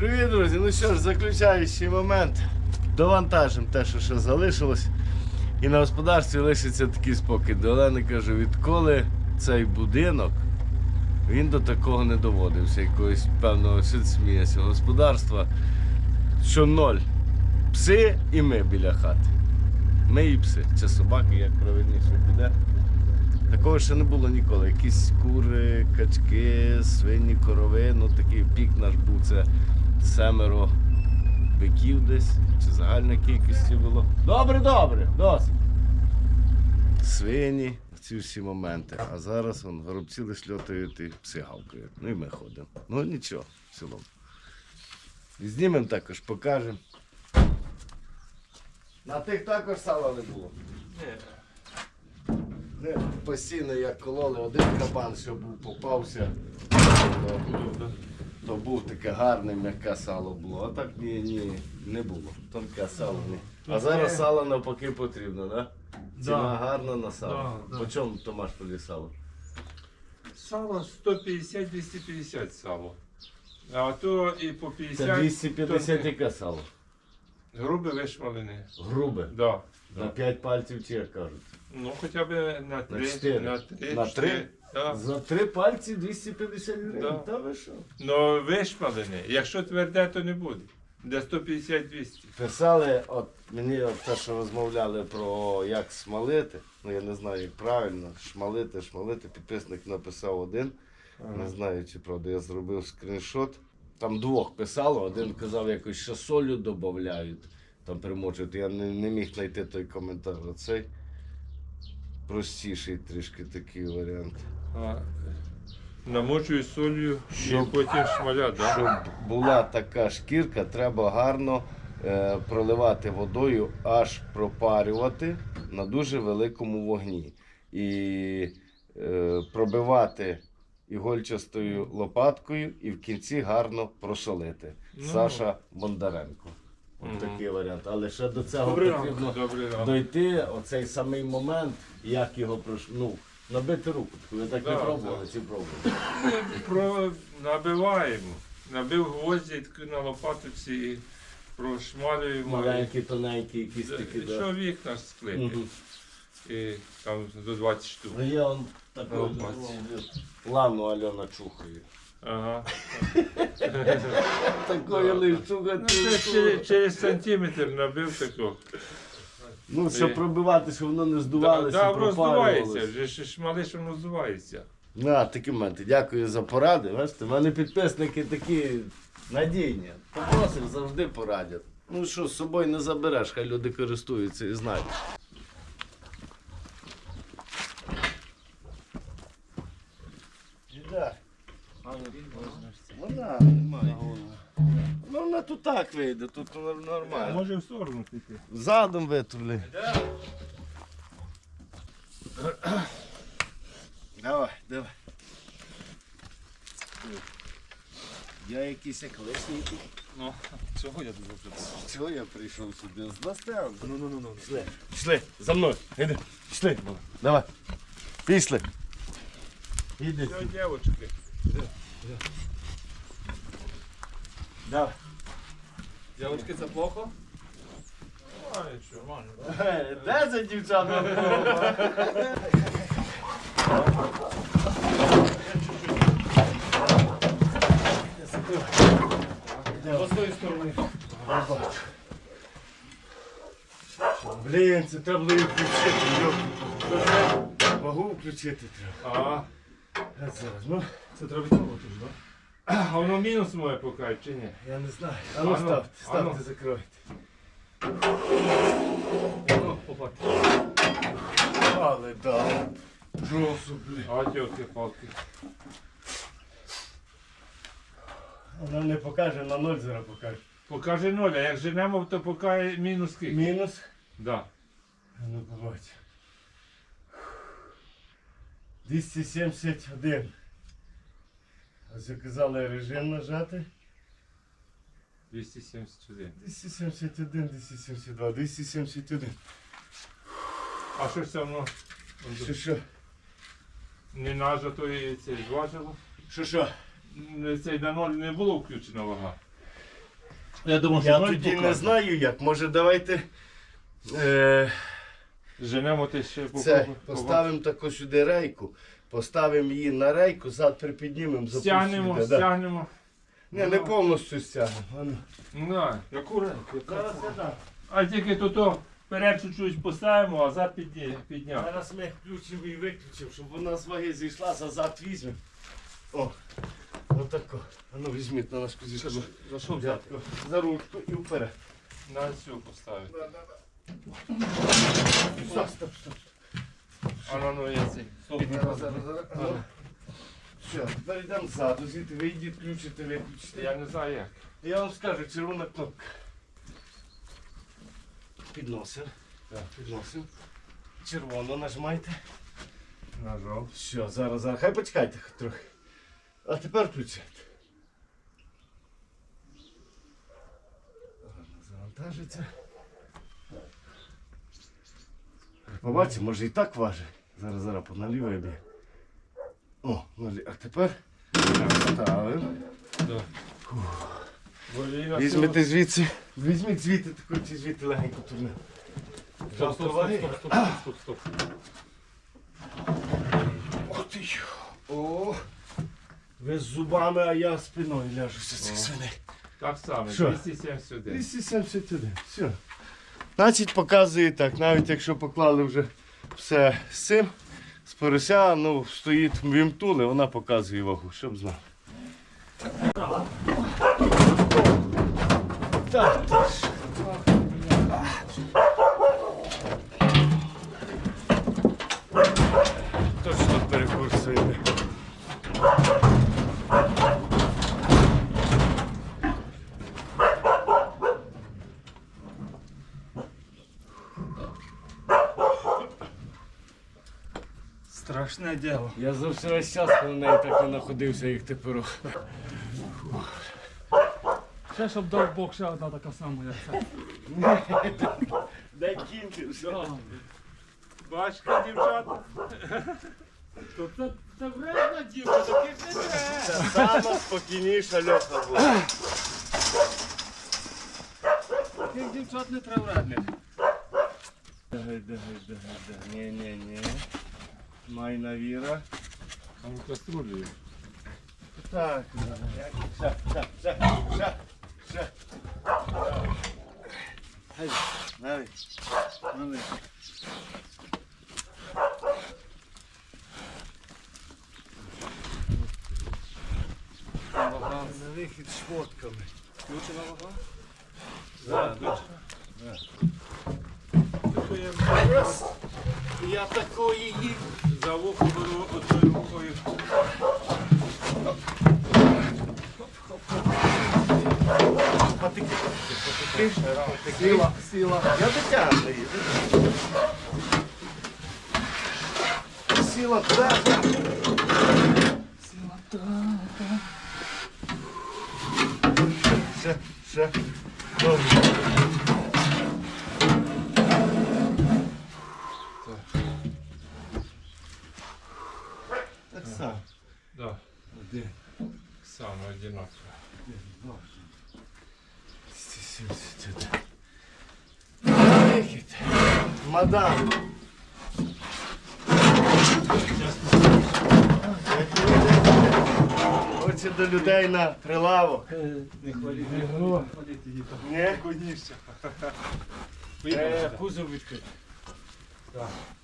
Привіт, друзі! Ну що ж, заключаючий момент. Довантажимо те, що ще залишилось. І на господарстві лишиться такий спокій. До Олени кажу, відколи цей будинок він до такого не доводився, якогось певного смієшся, господарства, що ноль. Пси і ми біля хати. Ми і пси. Чи собаки, як правильніше буде. Такого ще не було ніколи. Якісь кури, качки, свині, корови. Ну такий пік наш був це семеро биків десь, чи загальна кількість було. Добре, добре, досить. Свині, ці всі моменти. А зараз вон, горобці лиш льотають і пси гавкають. Ну і ми ходимо. Ну нічого, в цілому. І знімемо також, покажемо. На тих також сала не було. Не, постійно як кололи один кабан, що був попався, то був таке гарне м'яке сало було, а так ні, ні, не було. Тонке сало не. А зараз сало навпаки потрібно, да? Ціна гарна на сало. Да, да. По чому Томаш тоді сало? Сало 150-250 сало. А то і по 50. Це 250 то... яке сало. Грубе вишмалене. Грубе? Да. На 5 пальців чи як кажуть. Ну хоча б на 3. На 4. На 3? На 3? Так. За три пальці 250 гривень. Да. Та ви що? Ну вишмалене. Якщо тверде, то не буде. Де 150-200. Писали, от мені от те, що розмовляли про як смалити. Ну я не знаю, як правильно, шмалити, шмалити. Підписник написав один. Ага. Не знаю, чи правда, я зробив скріншот. Там двох писало, один казав, якось що солю додають, там примочують. Я не, не міг знайти той коментар. Оцей простіший трішки такий варіант. А, намочую солью і Щоб- потім шмаля, да? Щоб була така шкірка, треба гарно е, проливати водою, аж пропарювати на дуже великому вогні. І е, пробивати ігольчастою лопаткою і в кінці гарно просолити. Ну. Саша Бондаренко. От такий варіант. Але ще до цього Добрий потрібно. Добрий ранок. дойти, оцей самий момент, як його прош... ну, набити руку. Ви так не Да, пробували чи пробували? Про... Набиваємо. Набив гвозді таку на лопаточці і прошмалюємо. Маленькі, тоненькі, якісь такі. да. Що вікна склити. Мгм. І там до 20 штук. Ну я он Ну, бач. плану Альона чухає. Ага. Такої лиш Ну, це через, через сантиметр набив таку. Ну, щоб пробивати, щоб воно не здувалося, да, воно здувається. пропалювалося. Вже ж шмалиш, воно здувається. На, такі моменти. Дякую за поради. Бачите, в мене підписники такі надійні. Попросив, завжди порадять. Ну що, з собою не забереш, хай люди користуються і знають. Немає. Ну вона тут так вийде, тут нормально. Може в сторону піти. Задом витрули. Давай, давай. Я якийсь як лесненький. Ну, цього я дуже придбав. Чого я прийшов сюди? З настем. Ну, ну, ну, ну. Пішли, пішли, за мною. Іди, пішли. Давай. Пішли. Іди. Все, дівчатки. Давай. Дівчатки, це плохо? Де за дівчата? З тої сторони. Блін, це треба було її включити. йоп. Вагу включити треба. А, зараз, ну, Це треба ж, так? А воно мінус моє поки, чи ні? я не знаю. А ну ставте, ставте, ну. закройте. Ну. Але да. Просто, блін. А, тьоки палки Вона не покаже, на ноль зараз покаже. Покажи нуль, а як женемо, то поки мінус скільки? Мінус. Да. А Ну, побач. 271. Ось як казали режим нажати. 271. 271, 272, 271. А що це воно? Що що? Не нажато і це зважило? Що що? Цей на ноль не було включена вага. Я думав, Я тоді не знаю як. Може давайте е, Женемо ти ще це, поставимо таку сюди рейку, поставимо її на рейку, зад припіднімемо, Стягнемо, запустимо. Да. стягнемо. Ні, не повністю стягнемо. а ну. Ну, да, яку рейку? Зараз я дам. А тільки тут о, вперед чуть-чуть поставимо, а зад підні- підняв. Зараз ми включимо і виключимо, щоб вона з ваги зійшла, за зад візьмемо. О, отако. А ну візьміть на ножку зійшла. За що взяти? Дядько, за ручку і вперед. На цю поставити. Стоп, стоп, стоп. А ну, ну, я цей. Зараз, зараз, зараз. А ну. Все, тепер йдемо ззаду, звідти вийдіть, включите, виключите. Я не знаю як. Я вам скажу, червона кнопка. Підносимо. Так, підносимо. Червоно нажимайте. Нажав. Все, зараз, зараз. Хай почекайте трохи. А тепер включайте. Гарно завантажиться. Побачимо, може і так важить. Зараз, зараз поналіво йде. О, налі- а тепер ставимо. Да. Візьмете звідси. Візьміть звідти таку чи звідти легенько турне. Стоп, стоп, стоп, стоп, стоп, стоп. Ох ти йо. О. Ви з зубами, а я спиною ляжуся цих О. свиней. Так само, Що? 271. 271. Все. Значить, показує так, навіть якщо поклали вже все з цим, з порося, ну, стоїть вімтули, вона показує вагу, щоб знав. Так, ти ж. Точно перекурсуємо. Страшне діло. Я за все весь час на неї так і находився, як тепер. Ще щоб дав Бог ще одна така сама, як це. Дай кінчився. Бачка, дівчата. То це, це вредна дівка, таких не треба. Це сама спокійніша льоха була. Таких дівчат не треба вредних. Дагай, дагай, дагай, дагай. Ні, ні, ні. Майна віра. Там каструлі. Так. Ще, ще, ще. Гай, навіть. Навіть. Вага. На вихід шмотками. Включена вага? Раз. Я такої її. Сіла, сіла. Я дотягну її. Сіла туди. Ще, ще. Добре. Так само. Да, Один, саме одинаково. два, сімдесят один. Вихід. Мадам. Хоче до людей на прилаву. Не хваліть, не хваліть її. Ні? Коніше. Е, Кузов відкрити.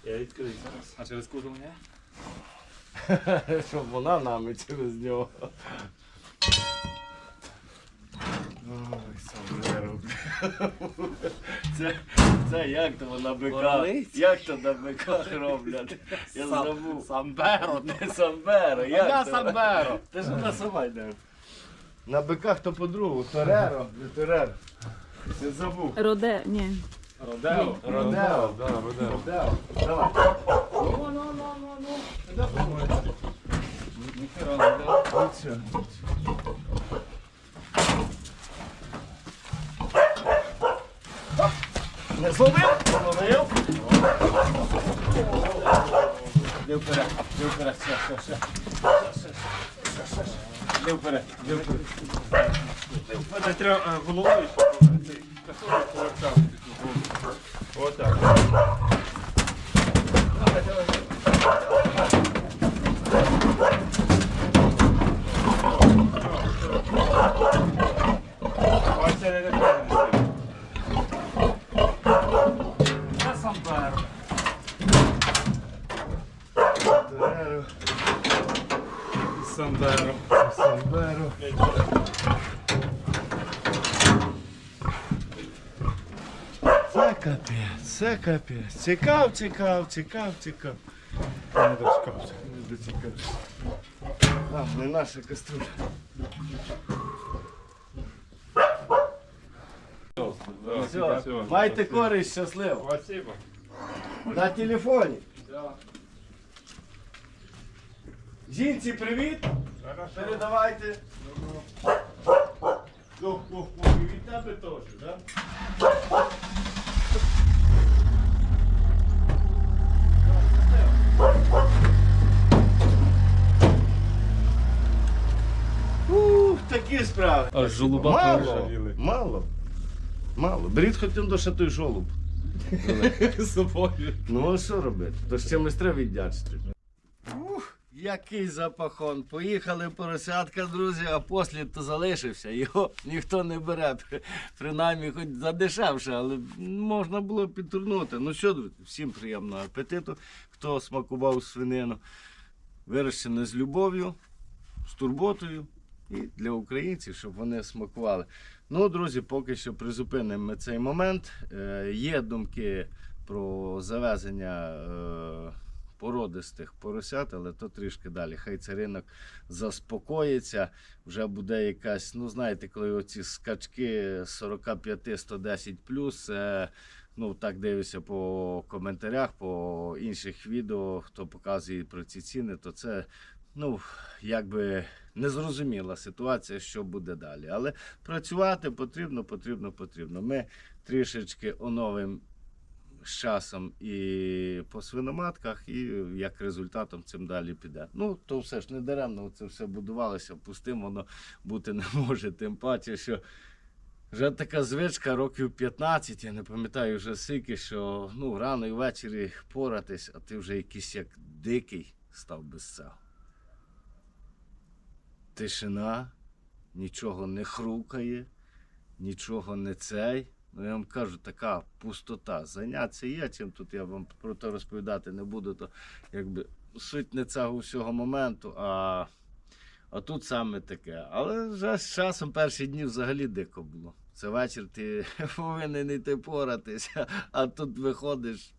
Я відкрию зараз. А через кузов не? Щоб вона нами через нього. Ой, сомбреро. Це, це як то на биках? Горлиць? Як то на биках роблять? Я забув. Самберо. Не самберо, як Я то? самберо. Ти ж вона сама йде. На биках то по-другому. Тореро, не тореро. Я забув. Роде, ні. Родео. Родео. Да, родео. Родео. Давай. Ну, ну, ну, ну, ну. Ніхера, От все. Не зловив? Зловив. Не вперед, не вперед, все, все, все. Все, все. Не вперед, не вперед. Треба е, головою, щоб цей Беру. сам беру. Це капець, це капець. Цікав, цікав, цікав, цікав. Не дочекався. Не дочекався. А, не наша каструля. Все, майте користь, щасливо. Спасибо. На телефоні. Жінці, привіт. Хорошо. Передавайте. Ох, ох, ох, і від тебе теж, да? Ух, такі справи. Аж жолуба Мало, поржавіли. мало. Мало. Беріть хоч до ще той жолуб. з собою. Ну а що робити? То з чимось треба віддячити. Який запахон. Поїхали поросятка, друзі, а послід то залишився. Його ніхто не бере. Принаймні, хоч задешевше, але можна було підтурнути. Ну що, всім приємного апетиту. Хто смакував свинину, вирощене з любов'ю, з турботою. І для українців, щоб вони смакували. Ну, друзі, поки що призупинимо цей момент. Е, є думки про завезення е, породистих поросят, але то трішки далі. Хай цей ринок заспокоїться. Вже буде якась, ну знаєте, коли оці скачки 45-110 плюс. Е, Ну, так дивлюся по коментарях, по інших відео, хто показує про ці ціни, то це ну, якби незрозуміла ситуація, що буде далі. Але працювати потрібно, потрібно, потрібно. Ми трішечки оновимо з часом і по свиноматках, і як результатом цим далі піде. Ну, то все ж не даремно це все будувалося, пустим воно бути не може. Тим паче, що вже така звичка років 15, я не пам'ятаю вже скільки, що ну, рано і ввечері поратись, а ти вже якийсь як дикий став без цього. Тишина, нічого не хрукає, нічого не цей. Ну, я вам кажу, така пустота. Заняття є, чим тут я вам про це розповідати не буду, то якби суть не цього всього моменту, а, а тут саме таке. Але вже з часом перші дні взагалі дико було. Це вечір ти повинен йти поратися, а тут виходиш.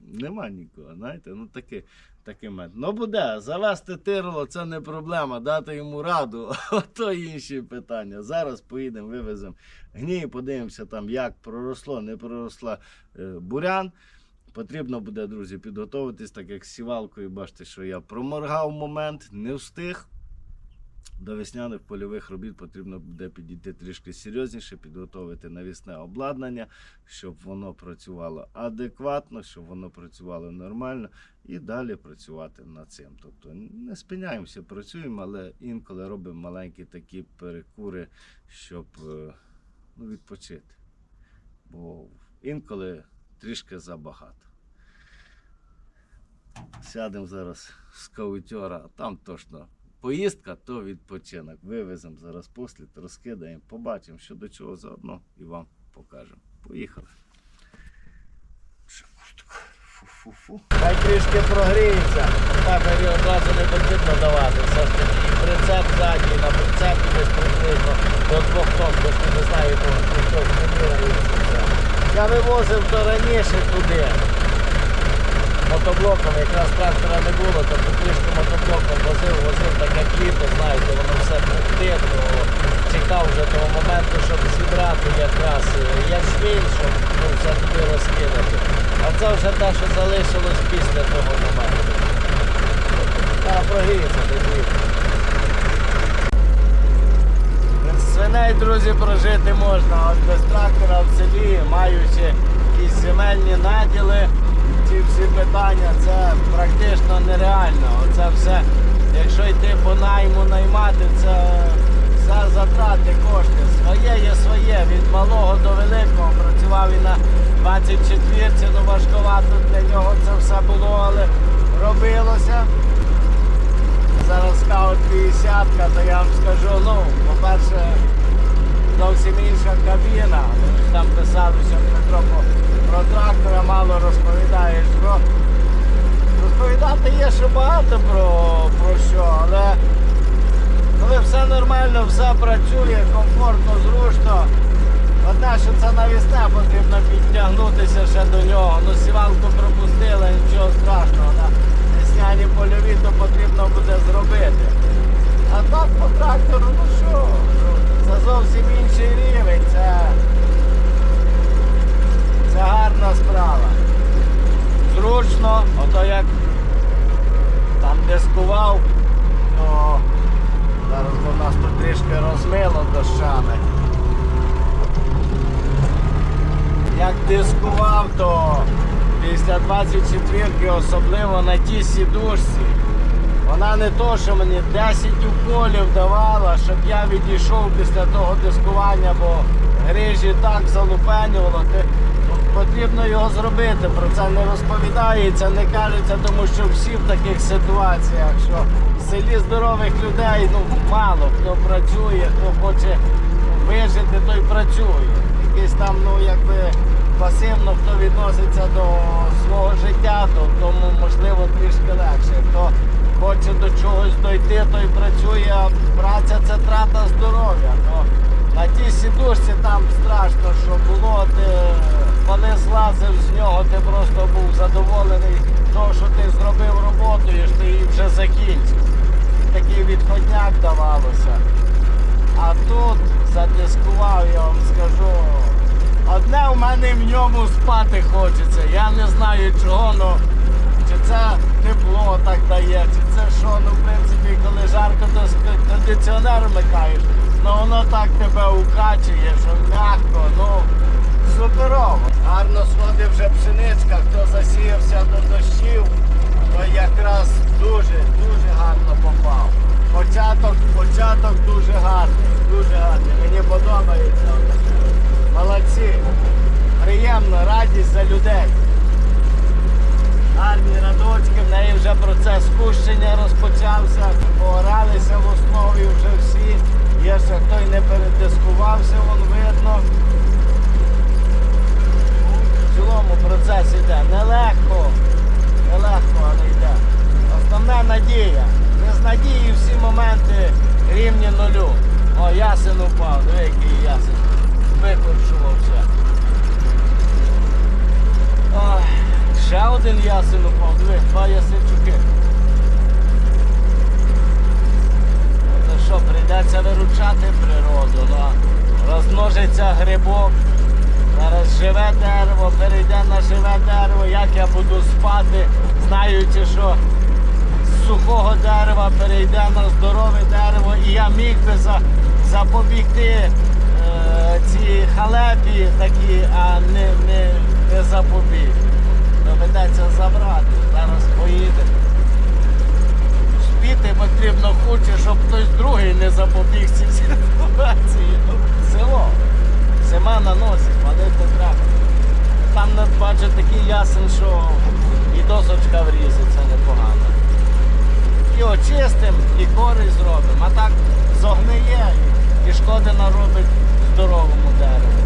Нема нікого, знаєте, ну таке, такий. Ну буде, завести тирло це не проблема, дати йому раду, то інші питання. Зараз поїдемо, вивеземо гній, подивимося там, як проросло, не проросла е, бурян. Потрібно буде, друзі, підготуватись, так як з сівалкою, бачите, що я проморгав момент, не встиг. До весняних польових робіт потрібно буде підійти трішки серйозніше, підготовити навісне обладнання, щоб воно працювало адекватно, щоб воно працювало нормально і далі працювати над цим. Тобто не спиняємося, працюємо, але інколи робимо маленькі такі перекури, щоб е, ну, відпочити. Бо інколи трішки забагато. Сядемо зараз з каутьора, а там точно поїздка, то відпочинок. Вивеземо зараз послід, розкидаємо, побачимо, що до чого заодно і вам покажемо. Поїхали. Фу-фу-фу. Хай трішки прогріється. Табері одразу не потрібно давати. Все ж таки і прицеп задній, на прицепі десь приблизно до двох тонн, бо не знаєте, нічого не міряється. Я вивозив то раніше туди мотоблоком, якраз трактора не було, то трішки мотоблоком возив, возив, так як знаєте, воно все пухтить, то чекав вже того моменту, щоб зібрати якраз е, ячмінь, щоб ну, все туди розкидати. А це вже те, що залишилось після того моменту. Та прогріється тоді. Свиней, друзі, прожити можна, а без трактора в селі, маючи якісь земельні наділи, всі питання, це практично нереально. Оце все, якщо йти по найму наймати, це все затрати, кошти. Своє є своє, від малого до великого. Працював і на 24-ці, ну важковато для нього це все було, але робилося. Зараз скаут 50, то я вам скажу, ну, по-перше, зовсім інша кабіна. Там писали, що Дмитро про- трактора мало розповідаєш. Про... Розповідати є ще багато про, про що, але коли все нормально, все працює, комфортно, зручно. Одне, що це навісне, потрібно підтягнутися ще до нього. Ну, сівалку пропустили, нічого страшного. На весняні польові то потрібно буде зробити. А так по трактору, ну що, ну, це зовсім інший рівень. Це гарна справа. Зручно, ото як там дискував, то зараз у нас тут трішки розмило дощами. Як дискував, то після 24-ки, особливо на тій сідушці, вона не то, що мені 10 уколів давала, щоб я відійшов після того дискування, бо грижі так залупенювало. Ти, потрібно його зробити. Про це не розповідається, не кажеться, тому що всі в таких ситуаціях, що в селі здорових людей ну, мало хто працює, хто хоче вижити, той працює. Якийсь там, ну якби пасивно, хто відноситься до свого життя, то тому можливо трішки легше. Хто хоче до чогось дойти, той працює, а праця це трата здоров'я. То на тій сідушці там страшно, що було, ти коли злазив з нього, ти просто був задоволений того, що ти зробив роботу і ти її вже закінчив. Такий відходняк давалося. А тут задискував, я вам скажу. Одне в мене в ньому спати хочеться. Я не знаю чого, ну чи це тепло так дає, чи це що, ну в принципі, коли жарко, то кондиціонер вмикаєш. Ну воно так тебе укачує, що м'яко, ну суперово. Гарно сходить вже пшеничка, хто засіявся до дощів, то якраз дуже, дуже гарно попав. Початок, початок дуже гарний, дуже гарний. Мені подобається. Молодці. Приємно, радість за людей. Гарні радочки, в неї вже процес кущення розпочався, пооралися в основі вже всі. Є ще хто й не передискувався, вон видно. В цілому процес йде нелегко, нелегко, але йде. Основна надія. Без надії всі моменти рівні нулю. О, ясен упав, диви, який ясен. Викорчувався. Ой, ще один ясен упав, диви, два ясенчуки. Це що, прийдеться виручати природу, ну, розмножиться грибок. Зараз живе дерево, перейде на живе дерево, як я буду спати, знаючи, що з сухого дерева перейде на здорове дерево, і я міг би за, запобігти е, ці халепі такі, а не, не, не запобіг. Доведеться забрати. Зараз поїде. Спіти потрібно хоче, щоб хтось другий не запобіг цій ситуації. Ну, Село. Зима на носі, палити треба. Там бачу такий ясен, що і досочка врізеться непогано. І очистим, і користь зробимо. А так зогниє і шкоди наробить здоровому дереву.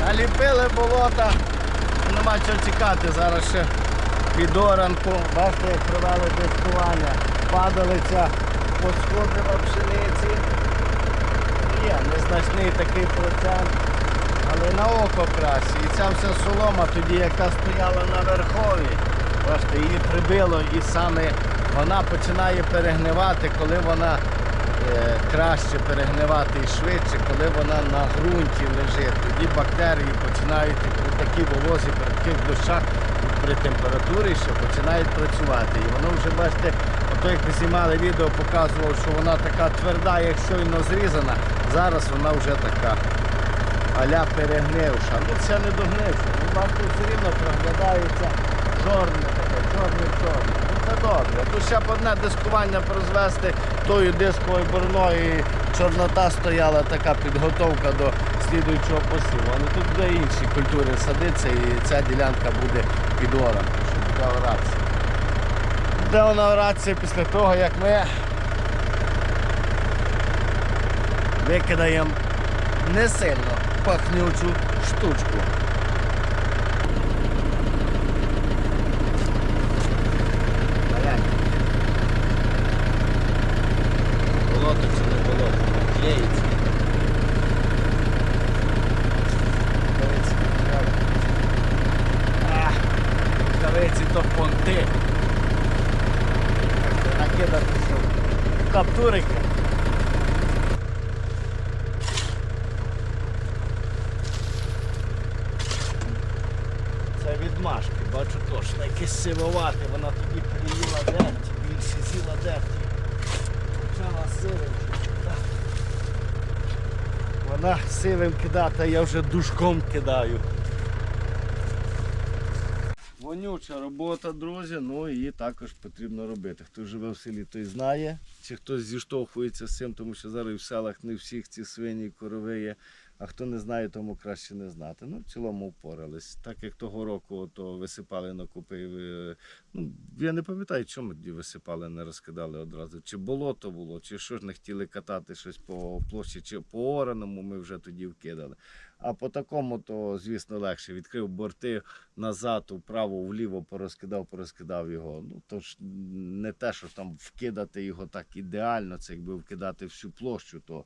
Наліпили болота, нема чого тікати. Зараз ще під оранку. Бачите, як провели дискування. Падалиця посходила пшениці. Є незначний такий процент, але на око краще. І ця вся солома тоді, яка стояла на верхові, бачите, її прибило і саме вона починає перегнивати, коли вона краще перегнивати і швидше, коли вона на ґрунті лежить. Тоді бактерії починають при такій волозі, при таких дощах, при температурі, що починають працювати. І воно вже, бачите, ото як ми знімали відео, показував, що вона така тверда, як щойно зрізана. Зараз вона вже така аля перегнивша. Ну це не догнивша. Ну, бачите, все рівно проглядається чорне таке, чорне-чорне. Ну, Це добре. Тут ще б одне дискування розвести тою дисковою борною. і Чорнота стояла така підготовка до слідуючого посіву. Але тут буде інші культури садиться і ця ділянка буде під ором, що буде орація. Буде вона орація після того, як ми викидаємо не сильно пахнючу штучку. Маленька. Болото чи не болото? Клеїться. Рукавиці не треба. Ах, Рукавиці то понти. Накидати що? Каптурики. Це відмашки, бачу точно, якесь сивовате, вона тоді приїла дерті, більше з'їла дерті. Почала сивим. кидати. Вона сивим кидати, а я вже душком кидаю. Вонюча робота, друзі, ну її також потрібно робити. Хто живе в селі, той знає, чи хтось зіштовхується з цим, тому що зараз в селах не всіх ці свині корови є. А хто не знає, тому краще не знати. Ну, в цілому впорались. Так як того року то висипали на купи. е, Ну, я не пам'ятаю, чому тоді висипали, не розкидали одразу. Чи болото було, чи що ж не хотіли катати щось по площі, чи по ораному ми вже тоді вкидали. А по такому, то, звісно, легше. Відкрив борти назад, вправо, вліво, порозкидав, порозкидав його. Ну, то ж не те, що там вкидати його так ідеально, це якби вкидати всю площу, то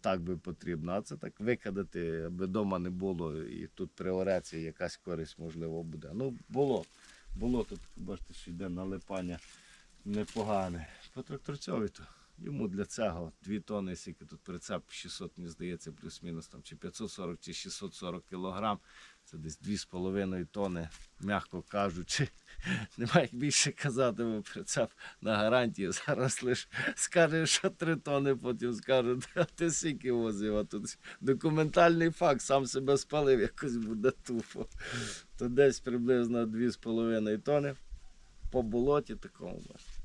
так би потрібно. А це так викидати, аби вдома не було, і тут при ореції якась користь можливо буде. Ну, було. Було тут, бачите, що йде налипання непогане. По тракторцьові то. Йому для цього 2 тонни, скільки тут прицеп 600, мені здається, плюс-мінус чи 540, чи 640 кілограм. Це десь 2,5 тонни, м'яко кажучи. Немає як більше казати, бо прицеп на гарантії. Зараз лише скажеш, що 3 тонни, потім скажуть, а ти скільки возив, а тут документальний факт, сам себе спалив, якось буде тупо. То десь приблизно 2,5 тонни по болоті такому,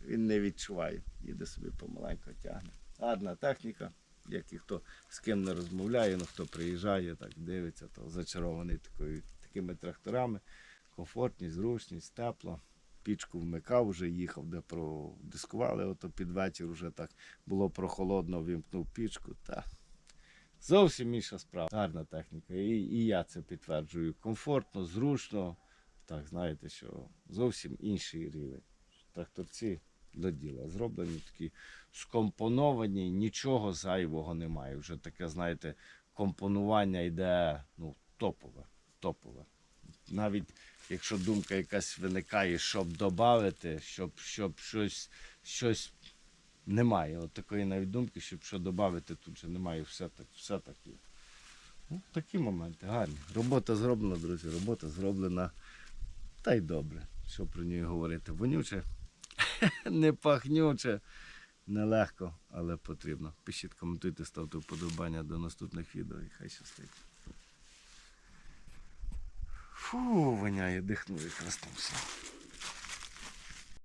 він не відчуває. Їде собі помаленьку тягне. Гарна техніка, як і хто з ким не розмовляє, ну хто приїжджає, так дивиться, то зачарований такою, такими тракторами. Комфортність, зручність, тепло. Пічку вмикав, вже їхав, де продискували, ото під вечір вже так було прохолодно, вімкнув пічку. Та зовсім інша справа. Гарна техніка. І, і я це підтверджую. Комфортно, зручно. Так, знаєте, що зовсім інший рівень. Тракторці до діла. Зроблені такі скомпоновані, нічого зайвого немає. Вже таке, знаєте, компонування йде ну, топове. топове. Навіть якщо думка якась виникає, щоб додати, щоб, щоб щось, щось немає. От такої навіть думки, щоб що додати, тут же немає, все так, все так є. Ну, такі моменти гарні. Робота зроблена, друзі, робота зроблена. Та й добре, що про нього говорити. Вонюче, не пахнюче, нелегко, але потрібно. Пишіть, коментуйте, ставте вподобання до наступних відео і хай щастить. Фу, воняє, дихнув якраз там все.